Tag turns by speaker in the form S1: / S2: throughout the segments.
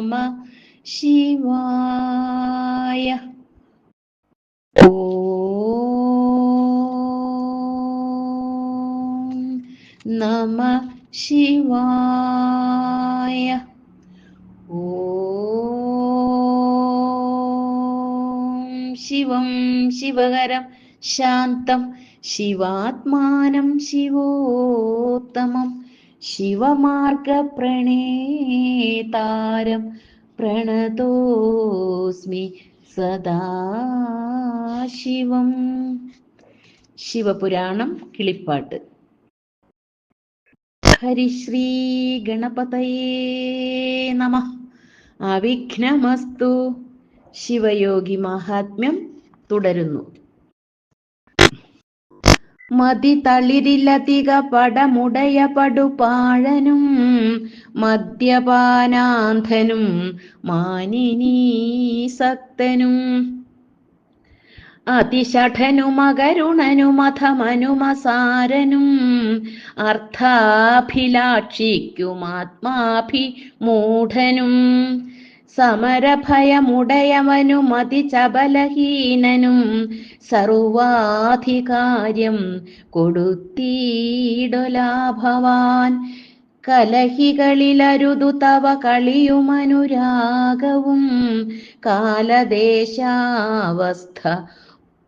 S1: നമ ശിവായ നമ ശിവായ ഓം ശിവം ശിവകരം ശാന്തം ശിവാത്മാനം ശിവോത്തമം ശിവമാർഗപ്രണേതാരം പ്രണതോസ്മി സദാശിവം. ശിവപുരാണം കിളിപ്പാട്ട്. ഹരിശ്രീ ഗണപതയേ നമ. അവിഘ്നമസ്തു. ശിവയോഗി മഹാത്മ്യം തുടരുന്നു. മതി തളിരിലധിക പടമുടയ പടുപാഴനും മദ്യപാനാന്ധനും മാനിനീസക്തനും. അതിഷഠനുമകരുണനുമഥമനുമസാരനും അർത്ഥാഭിലാക്ഷിക്കുമാത്മാഭിമൂഢനും സമരഭയമുടയവനും ചബലഹീനനും സർവാധികാര്യം കൊടുത്തീടൊലാഭവാൻ. കലഹികളിലരുതു തവ കളിയുമനുരാഗവും കാലദേശാവസ്ഥ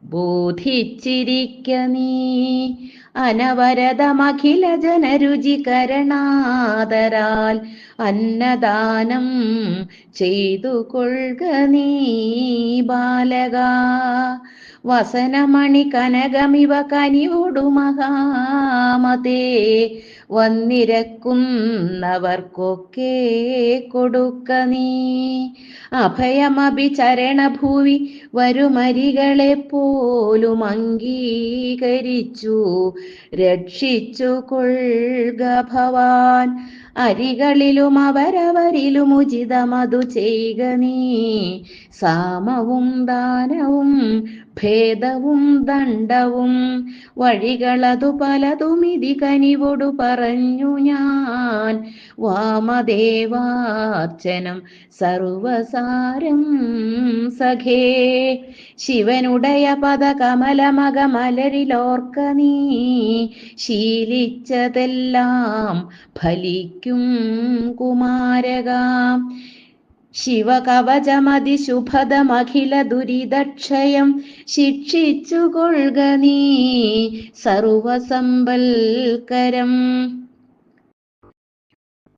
S1: ബോധിച്ചിരിക്ക നീ. അനവരതമഖില ജനരുചികരണാദരാൽ അന്നദാനം ചെയ്തു കൊള്ളുക നീ ബാലക. വസനമണി കനകമിവ കനിയോടു മഹാമതേ വന്നിരക്കുന്നവർക്കൊക്കെ കൊടുക്ക നീ അഭയമഭി ചരണഭൂവി വരുമരികളെ പോലും അംഗീകരിച്ചു. രക്ഷിച്ചു കൊള്ളുക ഭവാൻ. അരികളിലും അവരവരിലും ഉചിതമതു ചെയ്യുക നീ. സാമവും ദാനവും ഭേദവും ദണ്ഡവും വഴികളതു പലതും ഇതി കനിവോടു പറഞ്ഞു ഞാൻ. വാമദേവാർച്ചനം സർവസാരം സഖേ. ശിവനുടയ പദ കമലമകമലരിലോർക്ക നീ. ശീലിച്ചതെല്ലാം ഫലിക്കും കുമാരകാം. ശിവകവചമതി ശുഭതമഖില ദുരിതക്ഷയം ശിക്ഷിച്ചു കൊള്ളുക നീ സർവസമ്പൽക്കരം.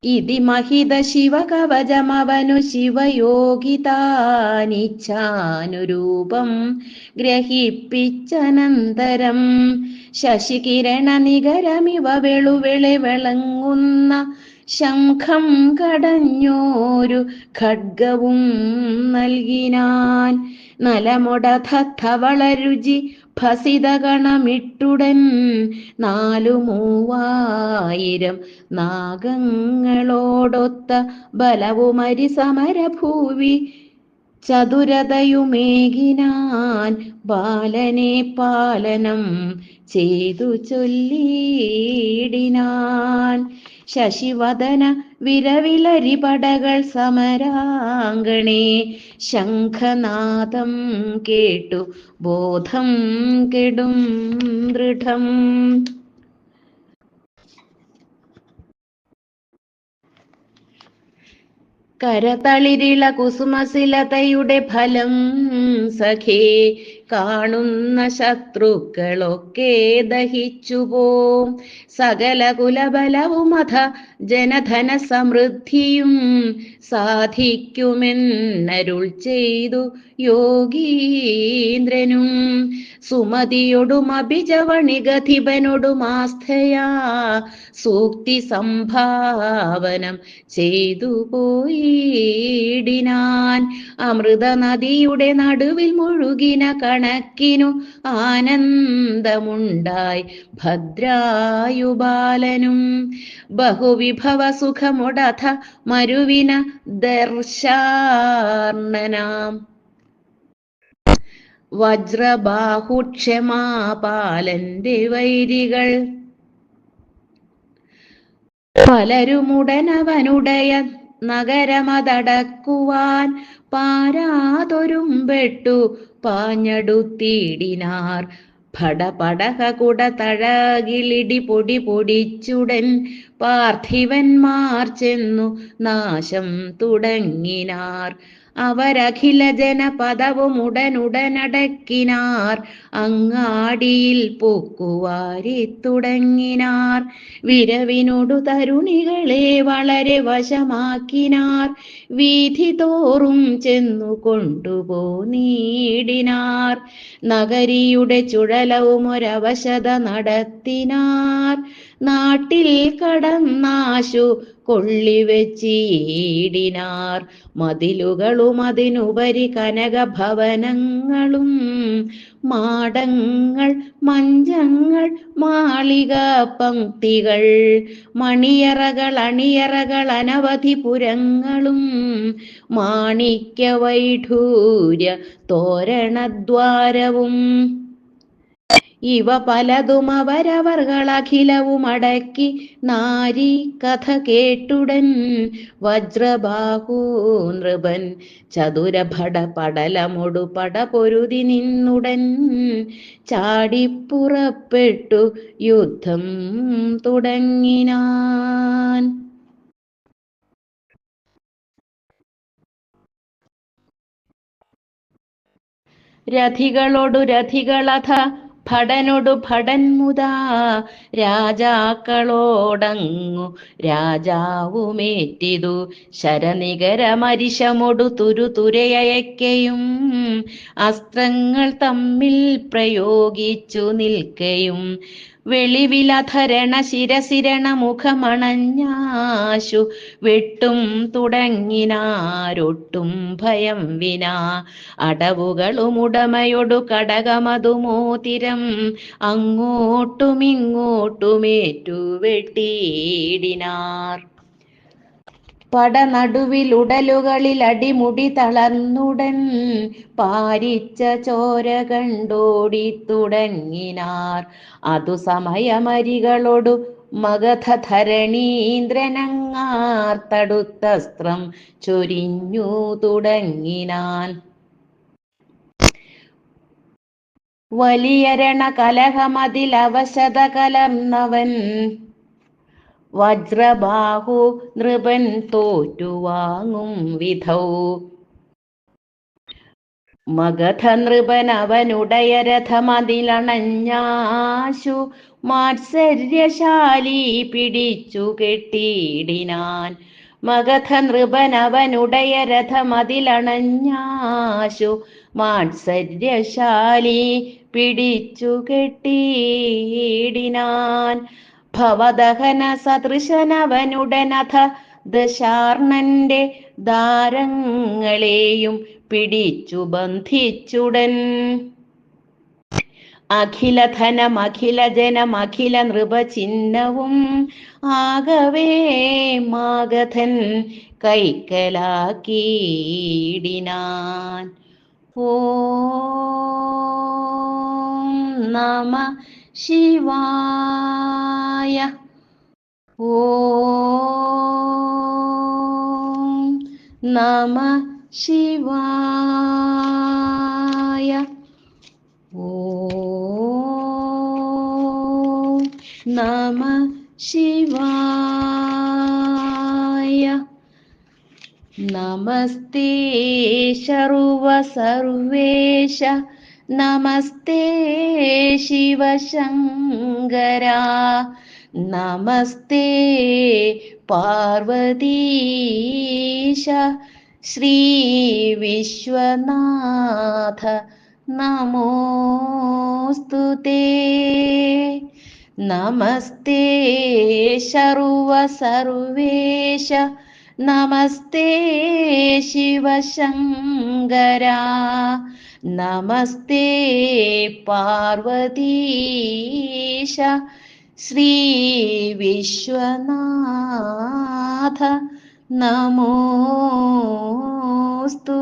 S1: ഇതി മഹിത ശിവകവചമവനു ശിവയോഗിതാനിച്ഛാനുരൂപം ഗ്രഹിപ്പിച്ചനന്തരം. ശശികിരണ നികരമിവ വെളുവെളി വിളങ്ങുന്ന ശംഖം കടഞ്ഞോരു ഖഡ്ഗവും നൽകിനാൻ. നലമുടധവളരുചി ഭസിതഗണമിട്ടുടൻ നാലു മൂവായിരം നാഗങ്ങളോടൊത്ത ബലവുമരി സമരഭൂവി ചതുരതയുമേകിനാൻ ബാലനെ പാലനം ചെയ്തു ചൊല്ലിയിടിനാൻ. ശശിവദന വിരവിലരിപടകൾ സമരാങ്കണേ. ശംഖനാദം കേട്ടു ബോധം കെടും ദൃഢം. കരതളിരിള കുസുമശിലതയുടെ ഫലം സഖേ കാണുന്ന ശത്രുക്കളൊക്കെ ദഹിച്ചുപോം. സകല കുലബലവും അധ ജനധന സമൃദ്ധിയും സാധിക്കുമെന്നരുൾ ചെയ്തു യോഗീന്ദ്രനും. സുമതിയൊടും അഭിജവണികധിപനൊടും സൂക്തി സംഭാവനം ചെയ്തു പോയിടിനാൻ. അമൃത നദിയുടെ നടുവിൽ മുഴുകിന കണക്കിനു ആനന്ദമുണ്ടായി ഭദ്രായുബാലനും. ബഹുവിഭവ സുഖമുടഥ മരുവിന ദർശാർണനാം. വജ്രബാഹുക്ഷമാപാലന്റെ വൈരികൾ. പലരുമുടനവനുടയ നഗരമതടക്കുവാൻ പാരാതൊരുമ്പെട്ടു പാഞ്ഞടുത്തിടിനാർ. ഭടപടക കുട തഴകിളിടി പൊടി പൊടിച്ചുടൻ പാർത്ഥിവന്മാർ ചെന്നു നാശം തുടങ്ങിനാർ. അവരഖില ജനപദവും ഉടനുടനടക്കിനാർ അങ്ങാടിയിൽ പൊക്കുവാരി തുടങ്ങിനാർ. വിരവിനോടു തരുണികളെ വളരെ വശമാക്കിനാർ. വീഥി തോറും ചെന്നു കൊണ്ടുപോനീടിനാർ നഗരിയുടെ ചുഴലവും ഒരവശത നടത്തിനാർ. നാട്ടിൽ കടന്നാശു കൊള്ളിവെച്ചീടിനാർ മതിലുകളും അതിനുപരി കനകഭവനങ്ങളും. മാടങ്ങൾ മഞ്ചങ്ങൾ മാളിക പങ്ക്തികൾ. മണിയറകൾ അണിയറകൾ അനവധി പുരങ്ങളും. മാണിക്യ വൈഢൂര്യ തോരണദ്വാരവും. ഇവ പലതും അവരവർകളഖിലവും അടക്കി നാരി കഥ കേട്ടുടൻ. വജ്രബാഹു നൃപൻ ചതുരഭട പടലമൊടു പട പൊരുതി നിന്നുടൻ. ചാടിപ്പുറപ്പെട്ടു യുദ്ധം തുടങ്ങിനാൻ. രഥികളോടു രഥികളഥ ഭടനൊടു ഭടൻ മുതാ രാജാക്കളോടങ്ങു രാജാവുമേറ്റിതു. ശരനികരമരിശമൊടു തുരുതുരയക്കയും അസ്ത്രങ്ങൾ തമ്മിൽ പ്രയോഗിച്ചു നിൽക്കയും വെളിവിലധരണ ശിരസിരണ മുഖമണഞ്ഞാശു വെട്ടും തുടങ്ങിനാരൊട്ടും ഭയം വിനാ. അടവുകളും ഉടമയൊടു കടകമതുമോതിരം അങ്ങോട്ടുമിങ്ങോട്ടുമേറ്റു വെട്ടിയിടിനാർ പടനടുവിൽ ഉടലുകളിൽ അടിമുടി തളർന്നുടൻ പാരിച്ച ചോര കണ്ടോടി തുടങ്ങിനാർ. അതു സമയമരികളോടു മഗധരണീന്ദ്രനങ്ങാർത്തടുത്തസ്ത്രം തടുത്തസ്ത്രം ചൊരിഞ്ഞു തുടങ്ങിനാൻ. വലിയരണ കലഹമതിൽ അവശത കലർന്നവൻ വജ്രബാഹു നൃപൻ തോറ്റുവാങ്ങും വിധൗ. മഗധ അവനുടയ രഥമതിലണഞ്ഞാശു മാത്സര്യശാലി പിടിച്ചു കെട്ടിയിടിനാൻ. മഗധ അവനുടയ രഥമതിലണഞ്ഞാശു മാത്സര്യശാലി പിടിച്ചു കെട്ടിയിടിനാൻ. ഭവദഹന സദൃശനവനുടനഥ ദശാർണന്റെ ദാരങ്ങളെയും പിടിച്ചു ബന്ധിച്ചുടൻ. അഖിലധനമഖില ജനമഖില നൃപചിഹ്നവും ആകവേ മാഗധൻ കൈക്കലാക്കീടിനാൻ ഓ നമ ശിവായ ഓം നമ ശിവായ. ഓം നമ ശിവായ. നമസ്തേ ശർവ സർവേശ. നമസ്തേ ശിവശങ്കര. നമസ്തേ പാർവതീശ ശ്രീ വിശ്വനാഥ നമോസ്തു നമസ്തേ ശർവ സർവേശ നമസ്തേ ശിവശങ്കര. നമസ്തേ പാർവതീശ. ശ്രീ വിശ്വനാഥ നമോസ്തു